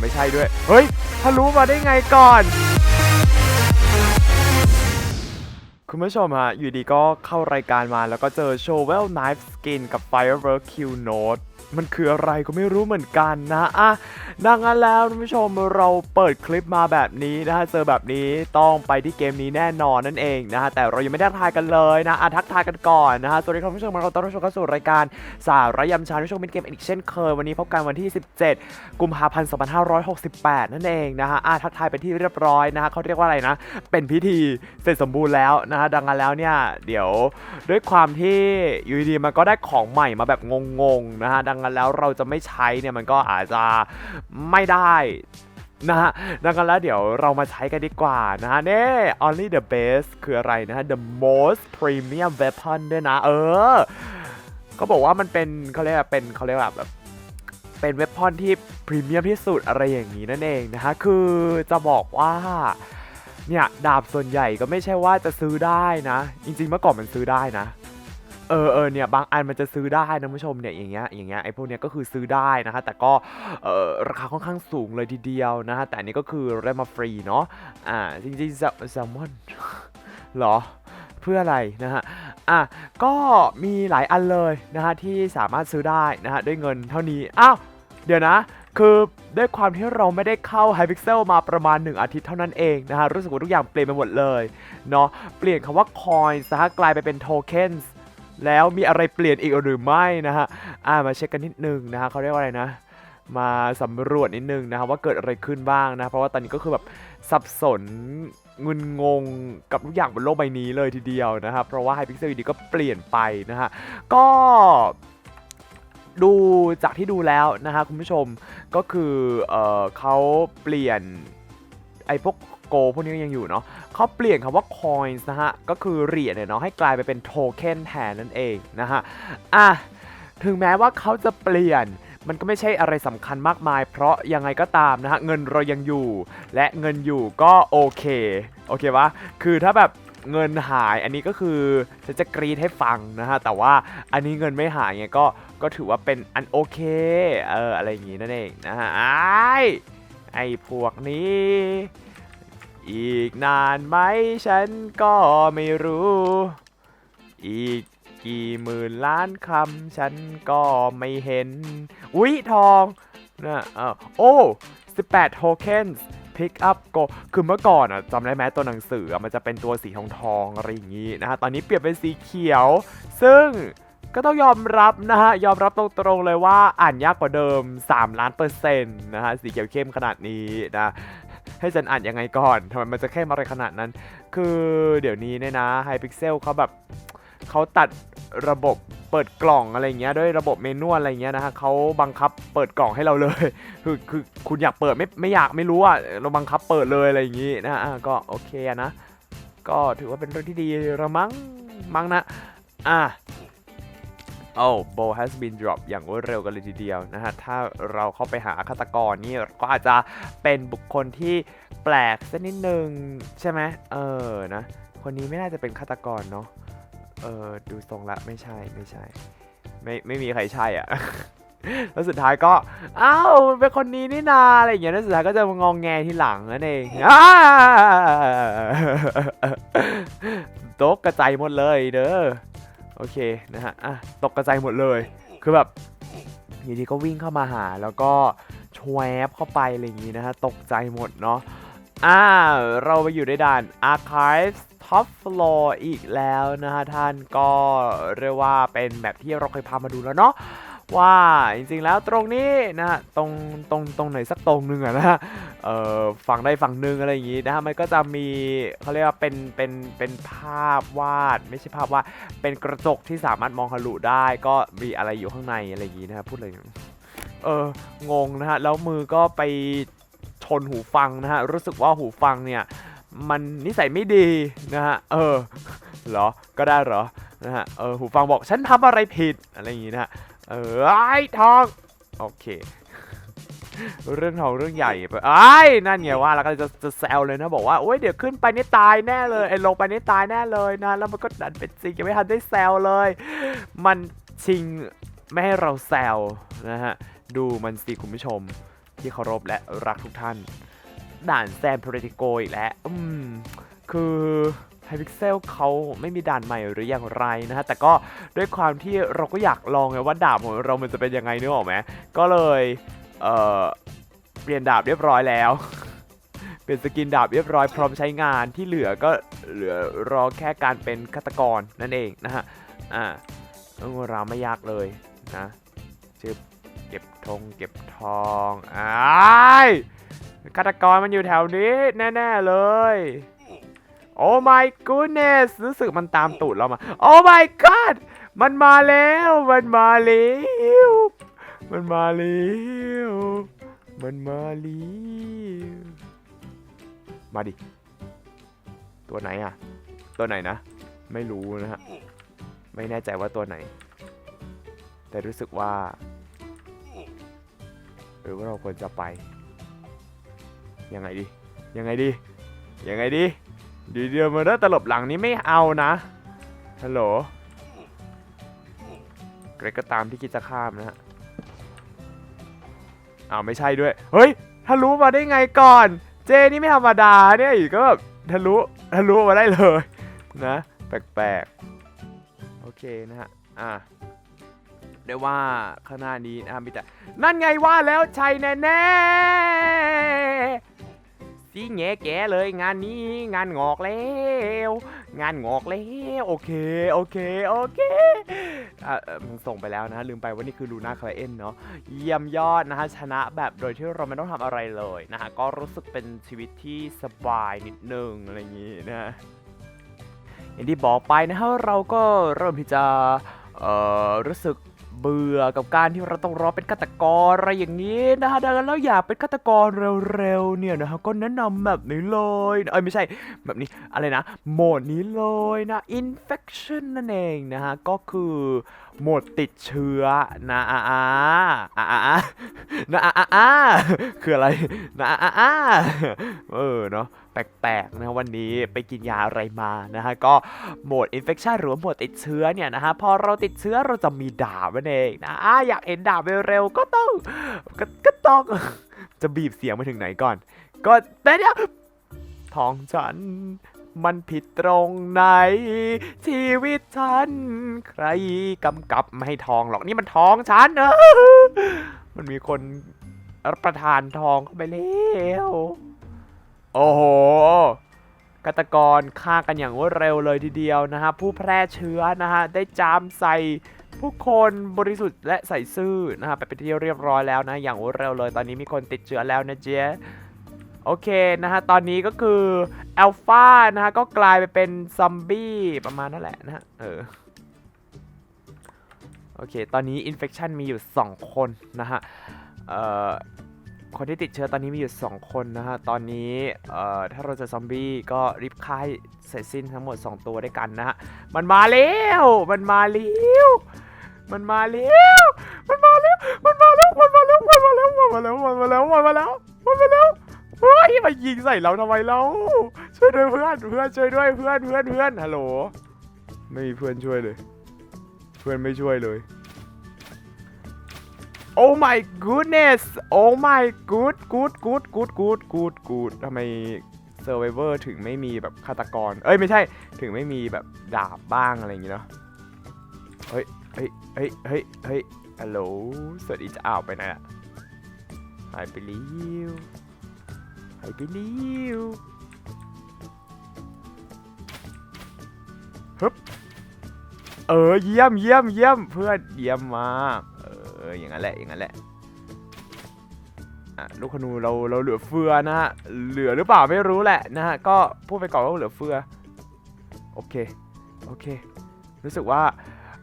ไม่ใช่ด้วย เฮ้ยถ้ารู้มาได้ไงก่อน คุณผู้ชมฮะ อยู่ดีก็เข้ารายการมาแล้วก็เจอ Shovel Knife Skin กับ Firework Q Note มันคืออะไรก็ไม่รู้เหมือนกันนะอะดังนั้นแล้วคุณผู้ชมเราเปิดคลิปมาแบบนี้นะฮะเจอแบบนี้ต้องไปที่เกมนี้แน่นอนนั่นเองนะฮะแต่เรายังไม่ได้ทายกันเลยนะอะทักทายกันก่อนนะฮะสวัสดีครับคุณผู้ชมเราต้อนรับชมเข้าสู่รายการสาระยำชาคุณผู้ชมเป็นเกมอีกเช่นเคยวันนี้พบกันวันที่ 17 กุมภาพันธ์2568 นั่นเองนะฮะอะทักทายไปที่เรียบร้อยนะฮะเขาเรียกว่าอะไรนะ เป็นพิธีเสร็จสมบูรณ์แล้วนะฮะดังนั้นแล้วเนี่ยเดี๋ยวด้วยความที่อยู่ดีมันก็ได้ของใหม่มาแบบงงๆนะฮะดังนั้นแล้วเราจะไม่ใช้เนี่ยมันก็อาจจะไม่ได้นะฮะดังนั้นแล้วเดี๋ยวเรามาใช้กันดีกว่านะฮะเน่ only the best คืออะไรนะฮะ the most premium weapon ด้วยนะ เออก็บอกว่ามันเป็นเขาเรียกว่าเป็นเขาเรียกว่าแบบเป็นเว็บพอนที่พรีเมียมที่สุดอะไรอย่างนี้นั่นเองนะฮะ คือจะบอกว่าเนี่ยดาบส่วนใหญ่ก็ไม่ใช่ว่าจะซื้อได้นะ จริงๆเมื่อก่อนมันซื้อได้นะ เออเออเนี่ยบางอันมันจะซื้อได้นะผู้ชมเนี่ยอย่างเงี้ยอย่างเงี้ยไอ้พวกเนี้ยก็คือซื้อได้นะฮะแต่ก็เออราคาค่อนข้างสูงเลยทีเดียวนะฮะแต่อันนี้ก็คือได้มาฟรีเนาะอ่าจริงๆแซลมอนหรอเพื่ออะไรนะฮะอะก็มีหลายอันเลยนะฮะที่สามารถซื้อได้นะฮะด้วยเงินเท่านี้อ้าวเดี๋ยวนะคือด้วยความที่เราไม่ได้เข้า Hypixel มาประมาณ 1 อาทิตย์เท่านั้นเองนะฮะรู้สึกว่าทุกอย่างเปลี่ยนไปหมดเลยเนาะเปลี่ยนคำว่า coins นะฮะกลายไปเป็น tokens แล้วมีอะไรเปลี่ยนอีกหรือไม่นะฮะอ่ามาเช็คกันนิดนึงนะฮะเขาเรียกว่าอะไรนะ มาสำรวจนิดนึงนะครับว่าเกิดอะไรขึ้นบ้างนะเพราะว่าตอนนี้ก็คือแบบสับสนงุนงงกับทุกอย่างบนโลกใบนี้เลยทีเดียวนะครับ เพราะว่า Hypixel อยู่ดีก็เปลี่ยนไปนะฮะก็ดูจากที่ดูแล้วนะฮะคุณผู้ชมก็คือเออเขาเปลี่ยนไอ้พวก โกพวกนี้ยังอยู่เนาะเขาเปลี่ยนคำว่า coins นะฮะ ก็คือเหรียญเนี่ยเนาะให้กลายไปเป็นโทเค็นแทนนั่นเองนะฮะ อะ ถึงแม้ว่าเขาจะเปลี่ยนมันก็ไม่ใช่อะไรสำคัญมากมาย เพราะยังไงก็ตามนะฮะ เงินเรายังอยู่ และเงินอยู่ก็โอเค โอเคปะคือถ้าแบบเงินหายอันนี้ก็คือฉันจะกรีดให้ฟังนะฮะ แต่ว่าอันนี้เงินไม่หายไงก็ก็ถือว่าเป็นอันโอเค เอออะไรอย่างงี้นั่นเองนะฮะไอ้ไอ้พวกนี้ อีกนานไหมฉันก็ไม่รู้ อีกกี่หมื่นล้านคำฉันก็ไม่เห็น อุ๊ย ทองนะเออโอ้18โทเค็น pick up go คือเมื่อก่อนอะจำได้ไหมตัวหนังสือมันจะเป็นตัวสีทองทองอะไรอย่างนี้นะฮะ ตอนนี้เปลี่ยนเป็นสีเขียว ซึ่งก็ต้องยอมรับนะฮะ ยอมรับตรงๆเลยว่าอ่านยากกว่าเดิม 3 ล้านเปอร์เซ็นต์นะฮะ สีเขียวเข้มขนาดนี้นะ ให้ฉันอ่านยังไงก่อนทำไมมันจะเข้มอะไรขนาดนั้น คือเดี๋ยวนี้เนี่ยนะ Hypixel เขาแบบเขาตัดระบบเปิดกล่องอะไรเงี้ยด้วยระบบเมนูอะไรเงี้ยนะฮะเขาบังคับเปิดกล่องให้เราเลย คือคือคุณอยากเปิดไม่ไม่อยากไม่รู้อะเราบังคับเปิดเลยอะไรอย่างงี้นะฮะก็โอเคนะ ก็ถือว่าเป็นเรื่องที่ดีระมั้งมั้งนะ อะ โอ้ bow has been dropped อย่างรวดเร็วกันเลยทีเดียวนะฮะ ถ้าเราเข้าไปหาฆาตกรนี่ก็อาจจะเป็นบุคคลที่แปลกสักนิดนึงใช่ไหมเออนะ คนนี้ไม่น่าจะเป็นฆาตกรเนาะ เออดูทรงละไม่ใช่ไม่ใช่ ไม่ไม่มีใครใช่อะแล้วสุดท้ายก็อ้าวมันเป็นคนนี้นี่นาอะไรอย่างเงี้ยแล้วสุดท้ายก็จะมางองแงที่หลังนั่นเองอ้าตกกระจายหมดเลยเด้อ โอเคนะฮะอะตกกระจายหมดเลย คือแบบอยู่ดีก็วิ่งเข้ามาหา แล้วก็ชวบเข้าไปอะไรอย่างงี้นะฮะตกใจหมดเนาะอ่าเราไปอยู่ในด่าน Archives Top Floor อีกแล้วนะฮะท่านก็เรียกว่าเป็นแบบที่เราเคยพามาดูแล้วเนาะ ว่าจริงๆแล้วตรงนี้นะฮะตรงตรงตรงไหนสักตรงหนึ่งอะนะฮะเอ่อฝั่งใดฝั่งหนึ่งอะไรอย่างงี้นะฮะมันก็จะมีเขาเรียกว่าเป็นเป็นเป็นภาพวาดไม่ใช่ภาพวาดเป็นกระจกที่สามารถมองทะลุได้ ก็มีอะไรอยู่ข้างในอะไรอย่างงี้นะครับพูดเลยเอองงนะฮะแล้วมือก็ไปชนหูฟังนะฮะรู้สึกว่าหูฟังเนี่ยมันนิสัยไม่ดีนะฮะเออเหรอก็ได้เหรอนะฮะเออหูฟังบอกฉันทำอะไรผิดอะไรอย่างงี้นะฮะ เออไอ้ทอง โอเค เรื่องทองเรื่องใหญ่ไปไอ้นั่นไงว่าแล้วก็จะจะแซวเลยนะบอกว่าโอ้ยเดี๋ยวขึ้นไปนี่ตายแน่เลยไอ้ลงไปนี่ตายแน่เลยนะแล้วมันก็ดันเป็นจริงยังไม่ทันได้แซวเลย มันชิงไม่ให้เราแซวนะฮะดูมันสิคุณผู้ชมที่เคารพและรักทุกท่าน ด่านแซนโพรติโกอีกแล้วอืมคือ ไฮพิกเซลเขาไม่มีด่านใหม่หรืออย่างไรนะฮะแต่ก็ด้วยความที่เราก็อยากลองไงว่าดาบของเรามันจะเป็นยังไงนึกออกไหมก็เลยเออเปลี่ยนดาบเรียบร้อยแล้วเปลี่ยนสกินดาบเรียบร้อยพร้อมใช้งานที่เหลือก็เหลือรอแค่การเป็นฆาตกรนั่นเองนะฮะอ่าเรื่องราวไม่ยากเลยนะชื่อเก็บทงเก็บทองอ้ายฆาตกรมันอยู่แถวนี้แน่ ๆ เลย โอ้ my goodness รู้สึกมันตามตูดเรามา โอ้ my god มันมาแล้ว มันมาแล้วมันมาแล้วมันมาแล้วมาดิ ตัวไหนอะตัวไหนนะ ไม่รู้นะฮะ ไม่แน่ใจว่าตัวไหน แต่รู้สึกว่าหรือว่าเราควรจะไป ยังไงดี ยังไงดี ยังไงดี เดียวเดียวมาเด้อตลบหลังนี้ไม่เอานะฮัลโหลเกรกก็ตามที่คิดจะข้ามนะฮะอ้าวไม่ใช่ด้วย เฮ้ยทะลุมาได้ไงก่อน เจนี่ไม่ธรรมดาเนี่ยอีกก็แบบทะลุทะลุมาได้เลยนะ แปลกๆ โอเคนะฮะ อะได้ว่าข้างหน้านี้นะครับมีแต่นั่นไงว่าแล้วใช่แน่ๆ สีแงแกเลยงานนี้งานงอกแล้ว งานงอกแล้วโอเคโอเคโอเคอะเออมึงส่งไปแล้วนะลืมไปว่านี่คือลูน่าคลเอนเนาะเยี่ยมยอดนะฮะชนะแบบโดยที่เราไม่ต้องทำอะไรเลยนะฮะก็รู้สึกเป็นชีวิตที่สบายนิดนึงอะไรอย่างงี้นะอย่างที่บอกไปนะฮะเราก็เริ่มที่จะเอ่อรู้สึก เบื่อกับการที่เราต้องรอเป็นฆาตกรอะไรอย่างนี้นะฮะดังนั้นแล้วอยากเป็นฆาตกรเร็วๆเนี่ยนะฮะก็แนะนำแบบนี้เลยเอ้ยไม่ใช่แบบนี้อะไรนะโหมดนี้เลยนะ infection นั่นเองนะฮะก็คือโหมดติดเชื้อนะอ่าอ่าอ่า นะอ่าอ่าคืออะไรนะอ่าอ่าเออเนาะแปลกๆนะวันนี้ไปกินยาอะไรมานะฮะก็โหมด infection หรือโหมดติดเชื้อเนี่ยนะฮะพอเราติดเชื้อเราจะมีดาบนั่นเองนะอะอยากเห็นดาบเร็วๆก็ต้องก็ก็ต้องจะบีบเสียงไปถึงไหนก่อน ก็แต่เดี๋ยวท้องฉันมันผิดตรงไหน ชีวิตฉัน ใครกำกับไม่ให้ทองหรอกนี่มันท้องฉันเออ มันมีคนรับประทานทองเข้าไปแล้วโอ้โหฆาตกรฆ่ากันอย่างรวดเร็วเลยทีเดียวนะฮะผู้แพร่เชื้อนะฮะได้จามใส่ผู้คนบริสุทธิ์และใส่ซื่อนะฮะไปเป็นที่เรียบร้อยแล้วนะ อย่างรวดเร็วเลย ตอนนี้มีคนติดเชื้อแล้วนะเจ๊โอเคนะฮะตอนนี้ก็คืออัลฟานะฮะก็กลายไปเป็นซอมบี้ประมาณนั่นแหละนะฮะเออ โอเค ตอนนี้อินเฟ t ชันมีอยู่ 2 คนนะฮะคนที่ติดเชื้อตอนนี้มีอยู่ 2 คนนะฮะ ตอนนี้ถ้าเราเจอซอมบี้ก็รีบฆ่าให้เสร็จสิ้นทั้งหมด 2 ตัวด้วยกันนะฮะ มันมาแล้ว มันมาแล้วมันมาแล้วมันมาแล้วมันมาแล้วมันมาแล้วมันมาแล้วมันมาแล้วมันมาแล้วมันมาแล้วมันมาแล้วเฮ้ยมายิงใส่เราทำไมเราช่วยด้วยเพื่อนเพื่อนช่วยด้วยเพื่อนเพื่อนเพื่อนฮัลโหลไม่มีเพื่อนช่วยเลย เพื่อนไม่ช่วยเลย Oh my goodness Oh my good good good good good good good ทำไม Survivor ถึงไม่มีแบบฆาตกร เอ้ยไม่ใช่ ถึงไม่มีแบบดาบบ้างอะไรอย่างงี้เนาะ เฮ้ย เฮ้ย เฮ้ย เฮ้ย เฮ้ยฮัลโหลสวัสดีจะอ้าวไปไหนอะหายไปแล้วหายไปแล้ว เออเยี่ยมเยี่ยมเยี่ยมเพื่อนเยี่ยมมากเอออย่างนั้นแหละอย่างนั้นแหละอะลูกขนูเราเราเหลือเฟือนะฮะเหลือหรือเปล่าไม่รู้แหละนะฮะก็พูดไปก่อนว่าเหลือเฟือโอเคโอเค รู้สึกว่า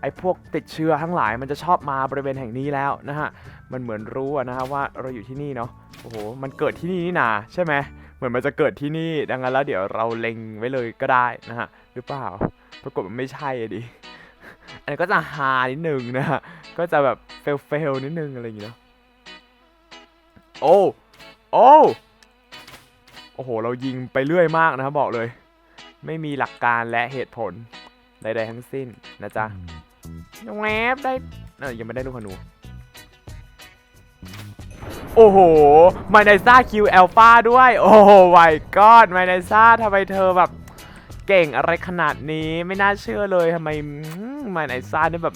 ไอ้พวกติดเชื้อทั้งหลายมันจะชอบมาบริเวณแห่งนี้แล้วนะฮะมันเหมือนรู้อะนะฮะว่าเราอยู่ที่นี่เนาะโอ้โหมันเกิดที่นี่นี่นาใช่ไหมเหมือนมันจะเกิดที่นี่ดังนั้นแล้วเดี๋ยวเราเล็งไว้เลยก็ได้นะฮะหรือเปล่าปรากฏมันไม่ใช่อดิ อันนี้ก็จะฮานิดนึงนะฮะ ก็จะแบบเฟลเฟลนิดนึงอะไรอย่างเงี้ยเนอะโอ้โอ้โอ้โห เรายิงไปเรื่อยมากนะครับบอกเลย ไม่มีหลักการและเหตุผลใดๆทั้งสิ้นนะจ๊ะแวบได้เออยังไม่ได้ลูกขนู โอ้โหไมไนซ่าคิวแอลฟาด้วย โอ้โหไ y ก้อนไมไนซ่าทำไมเธอแบบ เก่งอะไรขนาดนี้ไม่น่าเชื่อเลยทำไม ไมไนซ่าเนี่ยแบบ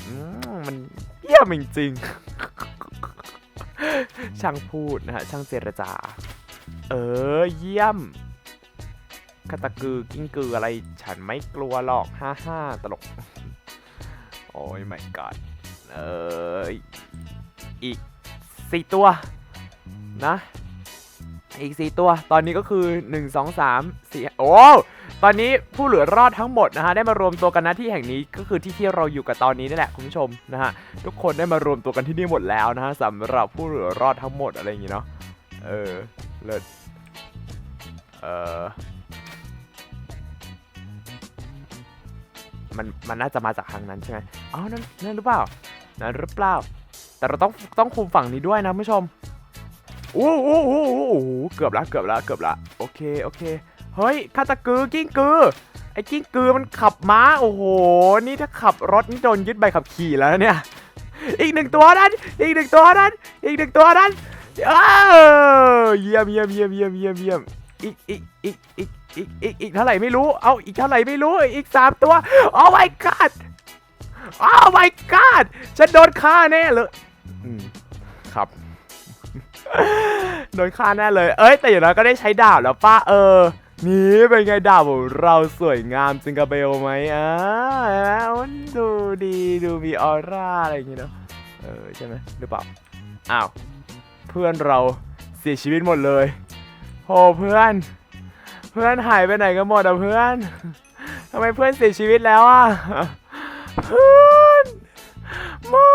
มันเยี่ยมจริงๆ ช่างพูดนะฮะ ช่างเจรจา เออ เยี่ยมคาตากือกิ้งกืออะไรฉันไม่กลัวหรอกฮ่าฮ่าตลก โอ้ย my god เอออีกสี่ตัว นะ อีกสี่ตัว ตอนนี้ก็คือ1 2 3 4โอ้ ตอนนี้ผู้เหลือรอดทั้งหมดนะฮะได้มารวมตัวกันณที่แห่งนี้ก็คือที่ที่เราอยู่กับตอนนี้นี่แหละคุณผู้ชมนะฮะทุกคนได้มารวมตัวกันที่นี่หมดแล้วนะฮะสำหรับผู้เหลือรอดทั้งหมดอะไรอย่างงี้เนาะเออเลิศเออมันมันน่าจะมาจากทางนั้นใช่ไหมอ๋อนั่นนั่นหรือเปล่านั่นหรือเปล่า แต่เราต้องต้องคุมฝั่งนี้ด้วยนะคุณผู้ชมอู้อู้อู้อู้อู้เกือบละเกือบละเกือบละโอเคโอเค เฮ้ยคาตากือกิ้งกือไอ้กิ้งกือมันขับม้าโอ้โห นี่ถ้าขับรถนี่โดนยึดใบขับขี่แล้วเนี่ย อีกหนึ่งตัวนั้นอีกหนึ่งตัวนั้นอีกหนึ่งตัวนั้นเออเยี่ยมเยี่ยมเยี่ยมเยี่ยมเยี่ยมเยี่ยมอีกอีกอีกอีกอีกอีกอีกเท่าไหร่ไม่รู้ เอาอีกเท่าไหร่ไม่รู้อีกสามตัว โอ้ my god โอ้ my god ฉันโดนฆ่าแน่เลยครับ โดนฆ่าแน่เลย เอ้ย แต่อย่างน้อยก็ได้ใช้ดาบแล้วป้าเออ นี่เป็นไงดาบของเราสวยงามจิงกาเบลไหมอ่ามันดูดีดูมีออร่าอะไรอย่างงี้เนาะเออใช่ไหมหรือเปล่าอ้าวเพื่อนเราเสียชีวิตหมดเลยโอ้เพื่อน เพื่อนหายไปไหนกันหมดอะเพื่อนทำไมเพื่อนเสียชีวิตแล้วอะเพื่อนไม่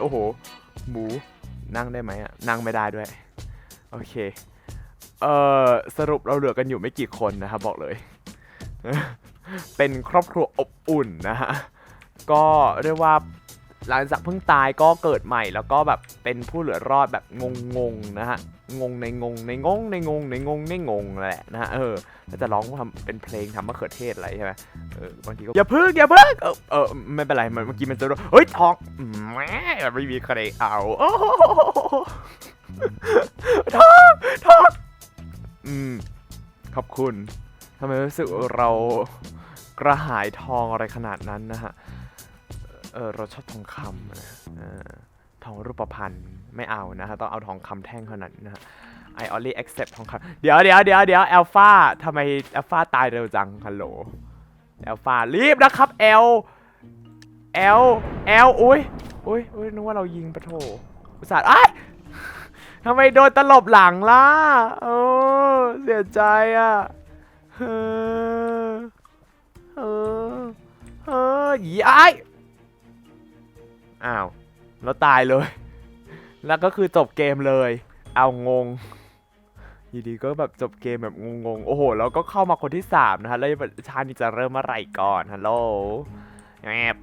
โอ้โหหมูนั่งได้ไหมอะนั่งไม่ได้ด้วย โอเค เอ่อสรุปเราเหลือกันอยู่ไม่กี่คนนะครับบอกเลย เป็นครอบครัวอบอุ่นนะฮะ ก็เรียกว่าหลังจากเพิ่งตายก็เกิดใหม่แล้วก็แบบเป็นผู้เหลือรอดแบบงงๆนะฮะ งงในงงในงงในงงในงงในงงแหละนะฮะเออแล้วจะร้องทำเป็นเพลงทำมะเขือเทศอะไรใช่ไหมเออบางทีก็อย่าพึ่งอย่าพึ่งเออเออไม่เป็นไรเมื่อกี้มันจะรู้เฮ้ยทองแหมไม่มีใครเอาโอ้โหทองทอง อืม ขอบคุณทำไมรู้สึกเรากระหายทองอะไรขนาดนั้นนะฮะ เออเราชอบทองคำนะออทองรูปพรรณไม่เอานะฮะ ต้องเอาทองคำแท่งเท่านั้นนะฮะ I only accept ทองคำเดี๋ยวเดี๋ยวเดี๋ยวเดี๋ยวแอลฟาทำไมแอลฟาตายเร็วจัง ฮัลโหล แอลฟารีบนะครับแอลแอลแอลอุ้ยอุ้ยอุ้ยนึกว่าเรายิงปะโถอุตส่าห์ไอ้าย ทำไมโดนตลบหลังล่ะ โอ้เสียใจอะเฮ้อเฮ้อเฮ้อหยีไอ้ายอ้าว แล้วตายเลย แล้วก็คือจบเกมเลย เอางงยู่ดีก็แบบจบเกมแบบงงๆ โอ้โห แล้วก็เข้ามาคนที่ 3 นะฮะ แล้วชาตินี้จะเริ่มเมื่อไหร่ก่อน ฮัลโหลแอบ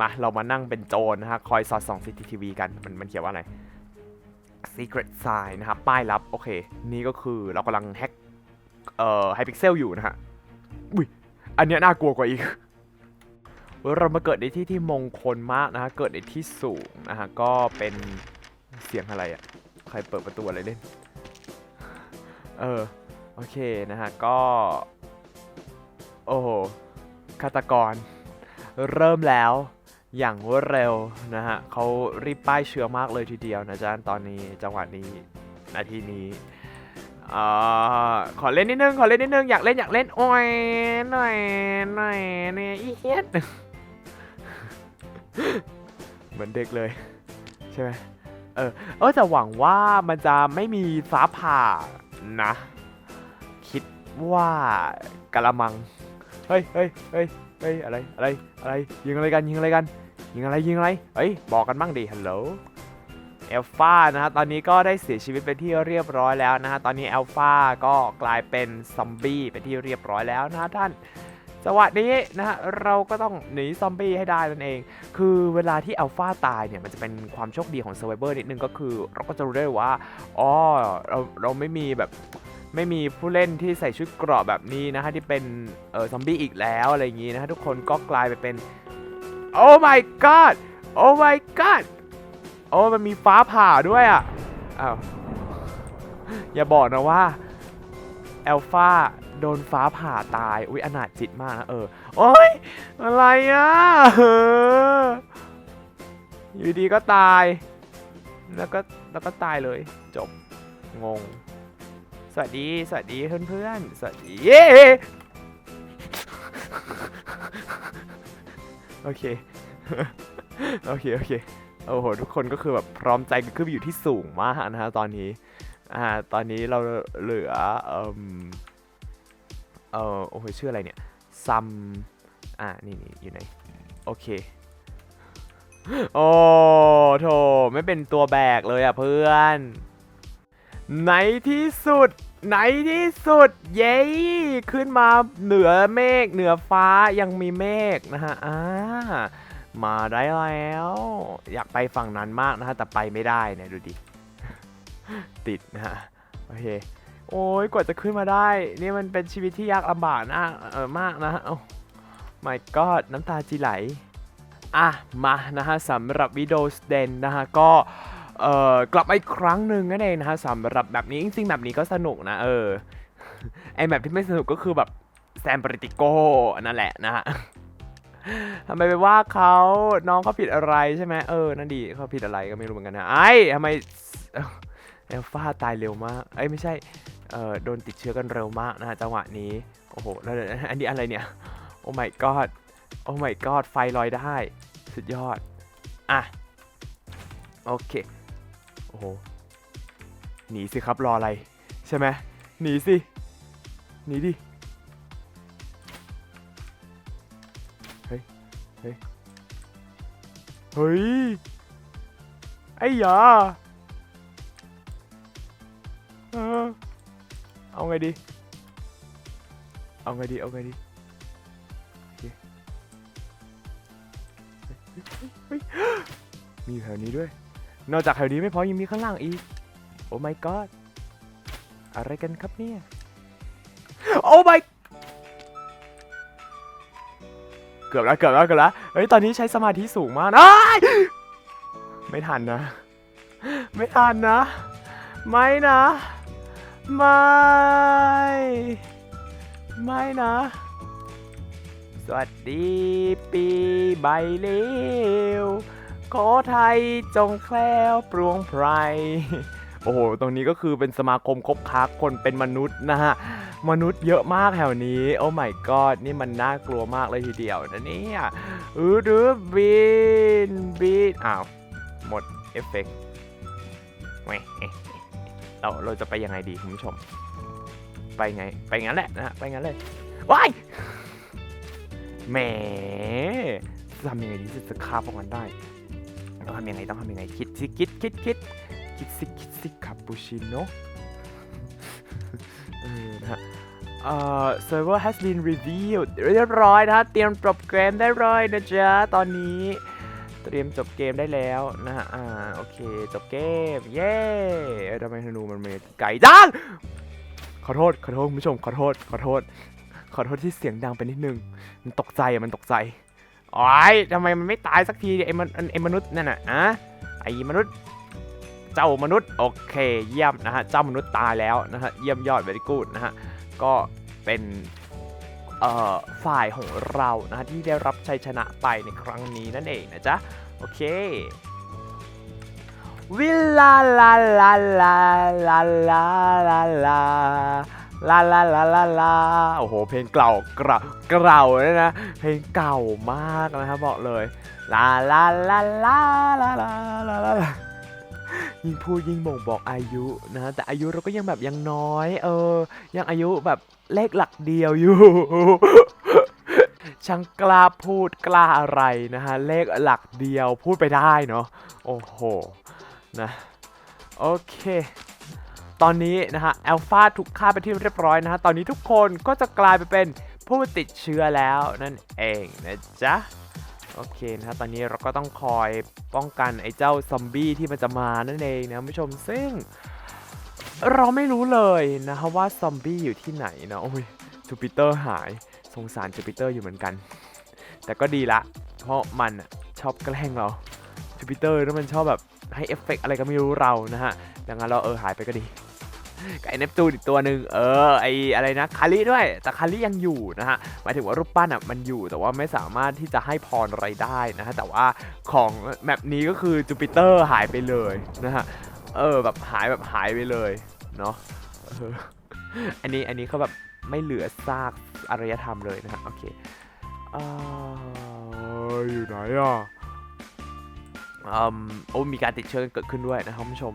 มา เรามานั่งเป็นโจรนะฮะ คอยสอดส่อง CCTV กัน มันมันเขียนว่าอะไร Secret Sign นะครับ ป้ายลับ โอเค นี่ก็คือเรากำลังแฮกเอ่อไฮพิกเซลอยู่นะฮะอุ้ยอันเนี้ยน่ากลัวกว่าอีก เรามาเกิดในที่ที่มงคลมากนะฮะ เกิดในที่สูงนะฮะ ก็เป็นเสียงอะไรอะ่ะ ใครเปิดประตูอะไรเล่น เออ โอเคนะฮะ ก็ โอ้โหฆาตกร เริ่มแล้ว อย่างรวดเร็วนะฮะเขารีบป้ายเชื้อมากเลยทีเดียวนะจ๊ะตอนนี้จังหวะนี้นาทีนี้อขอเล่นนิดนึง ขอเล่นนิดนึง อยากเล่นอยากเล่นโอ้ยหน่อยหน่อยเนี่ยอีเฮ็ดเหมือนเด็กเลย ใช่ไหมเออเออแต่หวังว่ามันจะไม่มีฟ้าผ่านะ คิดว่ากะละมัง เฮ้ยเฮ้ยเฮ้ยเฮ้ยอะไรอะไรอะไรยิงอะไรกันยิงอะไรกัน ยิงอะไรยิงอะไรเฮ้ยบอกกันบ้างดิฮัลโหลเอลฟานะฮะตอนนี้ก็ได้เสียชีวิตเป็นที่เรียบร้อยแล้วนะฮะตอนนี้เอลฟาก็กลายเป็นซอมบี้เป็นที่เรียบร้อยแล้วนะฮะท่านจังหวะนี้นะฮะเราก็ต้องหนีซอมบี้ให้ได้นั่นเอง คือเวลาที่อัลฟาตายเนี่ยมันจะเป็นความโชคดีของเซอร์ไวเวอร์นิดนึงก็คือ เราก็จะรู้ได้ว่าอ๋อเราเราไม่มีแบบไม่มีผู้เล่นที่ใส่ชุดเกราะแบบนี้นะฮะที่เป็นเออซอมบี้อีกแล้วอะไรอย่างงี้นะฮะทุกคนก็กลายไปเป็น โอ้ my god โอ้ my god โอ้มันมีฟ้าผ่าด้วยอะอ้าวอย่าบอกนะว่าแอลฟาโดนฟ้าผ่าตายอุ๊ยอนาถจิตมากนะเออ โอ๊ยอะไรอะเอออยู่ดีก็ตาย แล้วก็แล้วก็ตายเลยจบงง สวัสดี สวัสดีเพื่อนๆ สวัสดี โอเค โอเค โอเค โอ้โห ทุกคนก็คือแบบพร้อมใจขึ้นไปอยู่ที่สูงมากนะฮะตอนนี้ อ่า ตอนนี้เราเหลือ เอ่มเออโอ้โห ชื่ออะไรเนี่ย ซัม อ่า นี่นี่อยู่ไหน โอเค โอ้โถไม่เป็นตัวแบกเลยอะเพื่อน ในที่สุด ในที่สุดเย้ขึ้นมาเหนือเมฆเหนือฟ้ายังมีเมฆนะฮะอ่ามาได้แล้ว อยากไปฝั่งนั้นมากนะฮะแต่ไปไม่ได้เนี่ยดูดิ ติดนะฮะโอเคโอ้ยกว่าจะขึ้นมาได้ นี่มันเป็นชีวิตที่ยากลำบากนะเออมากนะโอ้ my god น้ำตาจีไหล อะ มานะฮะสำหรับวิดีโอสเดนนะฮะก็ เอ่อกลับมาอีกครั้งหนึ่งนั่นเองนะฮะสำหรับแบบนี้จริงๆแบบนี้ก็สนุกนะเออไอแบบที่ไม่สนุกก็คือแบบแซมปริติโกนั่นแหละนะฮะทำไมไปว่าเขาน้องเขาผิดอะไรใช่ไหมเออนั่นดีเขาผิดอะไรก็ไม่รู้เหมือนกันนะไอ้ทำไมเอลฟาตายเร็วมากเอ้ไม่ใช่เออโดนติดเชื้อกันเร็วมากนะจังหวะนี้โอ้โหแล้วอันนี้อะไรเนี่ยโอ้ my god โอ้ my god ไฟลอยได้ สุดยอด อะ โอเค อ้โหหนีสิครับรออะไร ใช่ไหมหนีสิหนีดิเฮ้ยเฮ้ยเฮ้ยไอ้ยาเออเอาไงดี เอาไงดี เอาไงดีมีแถวนี้ด้วย นอกจากแถวนี้ไม่พอยังมีข้างล่างอีก โอ้ my god อะไรกันครับเนี่ย โอ้ my เกือบแล้วเกือบแล้วเกือบแล้วเฮ้ยตอนนี้ใช้สมาธิสูงมากนะไม่ทันนะ ไม่ทันนะ ไม่นะ ไม่ ไม่นะ สวัสดีปีใบเลี้ยว ขอไทยจงแคล้วปรวงไพรโอ้โห ตรงนี้ก็คือเป็นสมาคมคบค้าคนเป็นมนุษย์นะฮะ มนุษย์เยอะมากแถวนี้ โอ้ my god นี่มันน่ากลัวมากเลยทีเดียวนะเนี่ยอือดือบินบินอ้าว หมดเอฟเฟกต์เราเราจะไปยังไงดีคุณผู้ชม ไปไง ไปงั้นแหละนะฮะไปงั้นเลยว้ายแหมจะทำยังไงดีจะฆ่าพวกมันได้ ต้องทำยังไงต้องทำยังไงคิดสิคิดคิดคิดคิดสิคิดสิคาปูชิโน่เออนะฮะเอ่อ server has been revealed เรียบร้อยนะฮะเตรียมจบเกมได้เลยนะจ๊ะตอนนี้เตรียมจบเกมได้แล้วนะฮะอ่าโอเคจบเกม เย้ทำไมธนูมันมีไก่จังขอโทษขอโทษคุณผู้ชมขอโทษขอโทษขอโทษที่เสียงดังไปนิดนึง มันตกใจอะมันตกใจ โอ้ยทำไมมันไม่ตายสักทีไอ้มันไอ้มนุษย์นั่นน่ะอะไอ้มนุษย์ เจ้ามนุษย์โอเคเยี่ยมนะฮะเจ้ามนุษย์ตายแล้วนะฮะเยี่ยมยอด very good นะฮะก็เป็นเอ่อฝ่ายของเรานะฮะที่ได้รับชัยชนะไปในครั้งนี้นั่นเองนะจ๊ะโอเควิลาลาลาลาลาลาลา ลาลาลาลาลาโอ้โห เพลงเก่าเก่าเก่าเลยนะ เพลงเก่ามากนะครับบอกเลยลาลาลาลาลาลาลาลายิ่งพูดยิ่งบ่งบอกอายุนะแต่อายุเราก็ยังแบบยังน้อย เออ ยังอายุแบบเลขหลักเดียวอยู่ช่างกล้าพูดกล้าอะไรนะฮะเลขหลักเดียวพูดไปได้เนาะโอ้โหนะโอเค ตอนนี้นะฮะแอลฟาถูกฆ่าไปที่เรียบร้อยนะฮะ ตอนนี้ทุกคนก็จะกลายไปเป็นผู้ติดเชื้อแล้วนั่นเองนะจ๊ะโอเคนะฮะตอนนี้เราก็ต้องคอยป้องกันไอ้เจ้าซอมบี้ที่มันจะมานั่นเองนะคุณผู้ชมซึ่ง เราไม่รู้เลยนะฮะว่าซอมบี้อยู่ที่ไหนนะโอ้ยจูปิเตอร์หายสงสารจูปิเตอร์อยู่เหมือนกัน แต่ก็ดีละ เพราะมันชอบแกล้งเราจูปิเตอร์แล้วมันชอบแบบให้เอฟเฟกต์อะไรก็ไม่รู้เรานะฮะดังนั้นเราเออหายไปก็ดี กับไอเนปจูนอีกตัวหนึ่งเออไออะไรนะคาริด้วย แต่คาริยังอยู่นะฮะหมายถึงว่ารูปปั้นอะมันอยู่แต่ว่าไม่สามารถที่จะให้พรอะไรได้นะฮะแต่ว่าของแมปนี้ก็คือจูปิเตอร์หายไปเลยนะฮะเออแบบหายแบบหายไปเลยเนาะอันนี้อันนี้เขาแบบไม่เหลือซากอารยธรรมเลยนะฮะโอเคออยู่ไหนอะอืมโอ้มีการติดเชื้อเกิดขึ้นด้วยนะครับผู้ชม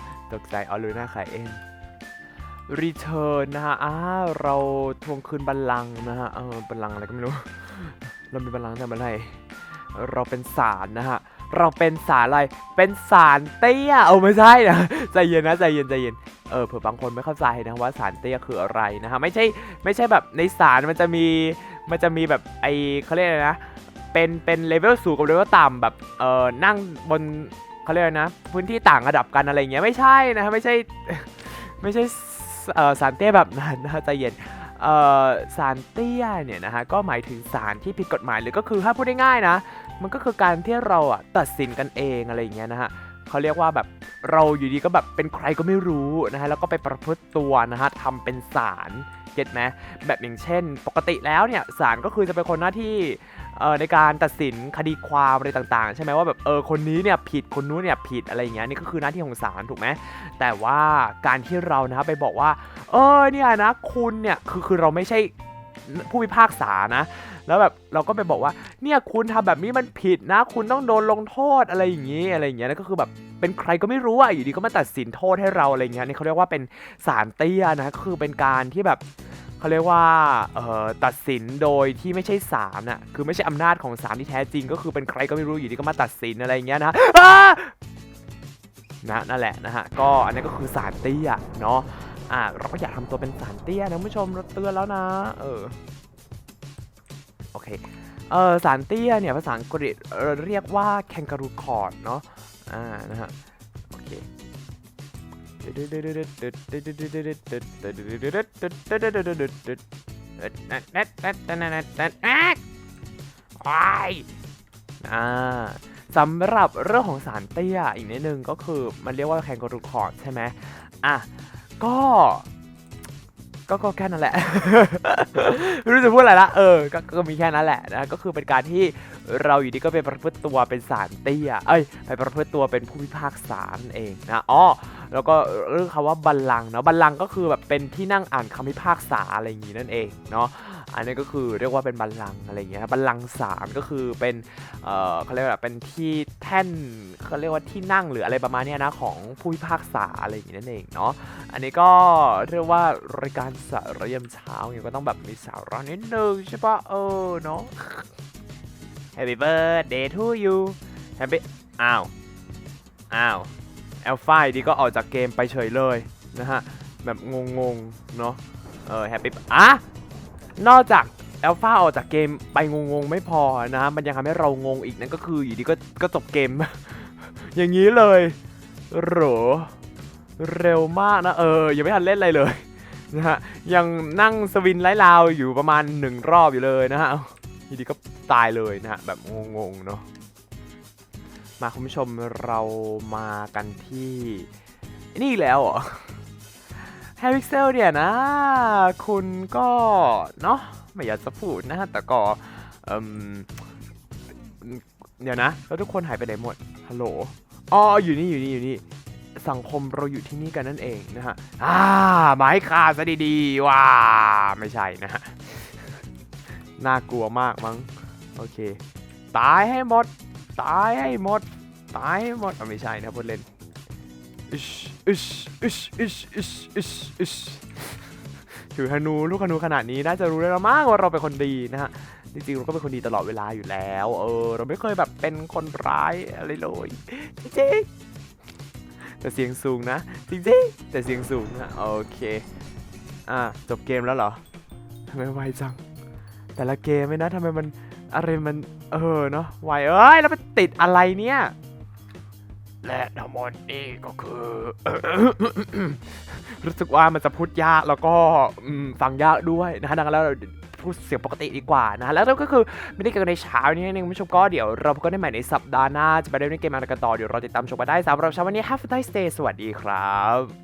ตกใจออลูน่าขายเองรีเทิร์นนะฮะอ้าเราทวงคืนบัลลังก์นะฮะ เออ บัลลังก์อะไรก็ไม่รู้ เรามีบัลลังก์แต่เมื่อไหร่เราเป็นศาลนะฮะ เราเป็นศาลอะไร เป็นศาลเตี้ย เอาไม่ใช่นะ ใจเย็นนะ ใจเย็น ใจเย็น เออ เผื่อบางคนไม่เข้าใจนะว่าศาลเตี้ยคืออะไรนะฮะ ไม่ใช่ ไม่ใช่แบบในศาลมันจะมี มันจะมีแบบไอเขาเรียกอะไรนะ เป็น เป็นเลเวลสูงกับเลเวลต่ำแบบ เออนั่งบน เขาเรียกนะ พื้นที่ต่างระดับกันอะไรเงี้ยไม่ใช่นะไม่ใช่ไม่ใช่สารเตี้ยแบบนั้นนะใจเย็นสารเตี้ยเนี่ยนะฮะก็หมายถึงสารที่ผิดกฎหมายหรือก็คือถ้าพูดได้ง่ายๆนะ มันก็คือการที่เราอะตัดสินกันเองอะไรเงี้ยนะฮะ เขาเรียกว่าแบบเราอยู่ดีก็แบบเป็นใครก็ไม่รู้นะฮะแล้วก็ไปประพฤติตัวนะฮะทำเป็นสารเก็ตไหมแบบอย่างเช่น ปกติแล้วเนี่ยสารก็คือจะเป็นคนหน้าที่ในการตัดสินคดีความอะไรต่างๆ ใช่ไหมว่าแบบเออคนนี้เนี่ยผิดคนนู้นเนี่ยผิดอะไรอย่างเงี้ยนี่ก็คือหน้าที่ของศาลถูกไหมแต่ว่าการที่เรานะครับไปบอกว่า เออเนี่ยนะคุณเนี่ยคือคือเราไม่ใช่ผู้พิพากษานะ แล้วแบบเราก็ไปบอกว่าเนี่ยคุณทำแบบนี้มันผิดนะ คุณต้องโดนลงโทษอะไรอย่างงี้อะไรอย่างเงี้ยนั่นก็คือแบบเป็นใครก็ไม่รู้อะอยู่ดีก็มาตัดสินโทษให้เราอะไรเงี้ยนี่เขาเรียกว่าเป็นศาลเตี้ยนะก็คือเป็นการที่แบบเขาเรียกว่าตัดสินโดยที่ไม่ใช่ศาลน่ะคือไม่ใช่อำนาจของศาลที่แท้จริง ก็คือเป็นใครก็ไม่รู้อยู่ดีก็มาตัดสินอะไรเงี้ยนะนะนั่นแหละนะฮะก็อันนี้ก็คือศาลเตี้ยเนาะอ่าเราก็อยากทำตัวเป็นศาลเตี้ยนะผู้ชมเราเตือนแล้วนะ เออ เคเออศาลเตี้ยเนี่ยภาษาอังกฤษเรียกว่าแคนการูคอร์ดเนาะอ่านะฮะโอเคอ่าสำหรับเรื่องของสารเตี้ยอีกนิดนึงก็คือมันเรียกว่าแคนการูคอร์ดใช่ไหมอะก็ ก็ก็แค่นั้นแหละ ไม่รู้จะพูดอะไรละ เออ ก็ก็มีแค่นั้นแหละนะ ก็คือเป็นการที่เราอยู่ดีก็ไปประพฤติตัวเป็นสารเตี้ย เอ้ย ไปประพฤติตัวเป็นผู้พิพากษานั่นเองนะ อ๋อ แล้วก็เรื่องคำว่าบัลลังก์เนาะบัลลังก์ก็คือแบบเป็นที่นั่งอ่านคำพิพากษาอะไรอย่างงี้นั่นเองเนาะอันนี้ก็คือเรียกว่าเป็นบัลลังก์อะไรอย่างเงี้ยบัลลังก์ศาลก็คือเป็นเอ่อเขาเรียกว่าเป็นที่แท่นเขาเรียกว่าที่นั่งหรืออะไรประมาณนี้นะของผู้พิพากษาอะไรอย่างงี้นั่นเองเนาะอันนี้ก็เรียกว่ารายการสาระยามเช้าไงก็ต้องแบบมีสาระนิดนึงใช่ปะเออเนาะ Happy birthday to you Happy อ้าวอ้าว แอลฟาดีก็ออกจากเกมไปเฉยเลยนะฮะ แบบงงๆ เนาะเออ Happy อะนอกจากแอลฟาออกจากเกมไปงงๆ ไม่พอนะ มันยังทำให้เรางงอีกนั่นก็คืออยู่ดีก็ก็จบเกม อย่างนี้เลยเหรอเร็วมากนะเออยังไม่ทันเล่นอะไรเลยนะฮะยังนั่งสวินไล่ลาวอยู่ประมาณหนึ่งรอบอยู่เลยนะฮะทีดีก็ตายเลยนะฮะแบบงงๆเนาะ มาคุณผู้ชมเรามากันที่นี่แล้วเหรอแฮร์ริเซลเนี่ยนะ คุณก็เนาะไม่อยากจะพูดนะฮะแต่ก็เอมเดี๋ยวนะ แล้วทุกคนหายไปไหนหมด ฮัลโหล อ๋อ อยู่นี่ อยู่นี่ อยู่นี่ สังคมเราอยู่ที่นี่กันนั่นเองนะฮะ อ่าไม้ขาซะดีๆ ว้า ไม่ใช่นะฮะ น่ากลัวมากมั้ง โอเค ตายให้หมด ตายให้หมด ตายให้หมดอะไม่ใช่นะพูดเล่นอิชอิชอิชอิชอิชอิชอิชถือธนูลูกธนูขนาดนี้น่าจะรู้แล้วมั้งว่าเราเป็นคนดีนะฮะจริงๆเราก็เป็นคนดีตลอดเวลาอยู่แล้ว เออ เราไม่เคยแบบเป็นคนร้ายอะไรเลยจริงแต่เสียงสูงนะจริงๆแต่เสียงสูงนะโอเคอะจบเกมแล้วเหรอทำไมไวจัง แต่ละเกมไม่นะทำไมมัน อะไรมันเออเนาะไวเอ้ยแล้วมันติดอะไรเนี่ย และทั้งหมดนี่ก็คือ รู้สึกว่ามันจะพูดยากแล้วก็ฟังยากด้วยนะฮะดังนั้นแล้วเราพูดเสียงปกติดีกว่านะแล้วก็คือไม่ได้เกิดในเช้านี้นั่นเองคุณผู้ชมก็เดี๋ยวเราพบกันได้ใหม่ในสัปดาห์หน้า จะไปเล่นเกมอะไรกันต่อเดี๋ยวรอติดตามชมกันได้สำหรับเช้าวันนี้ Have a nice day สวัสดีครับ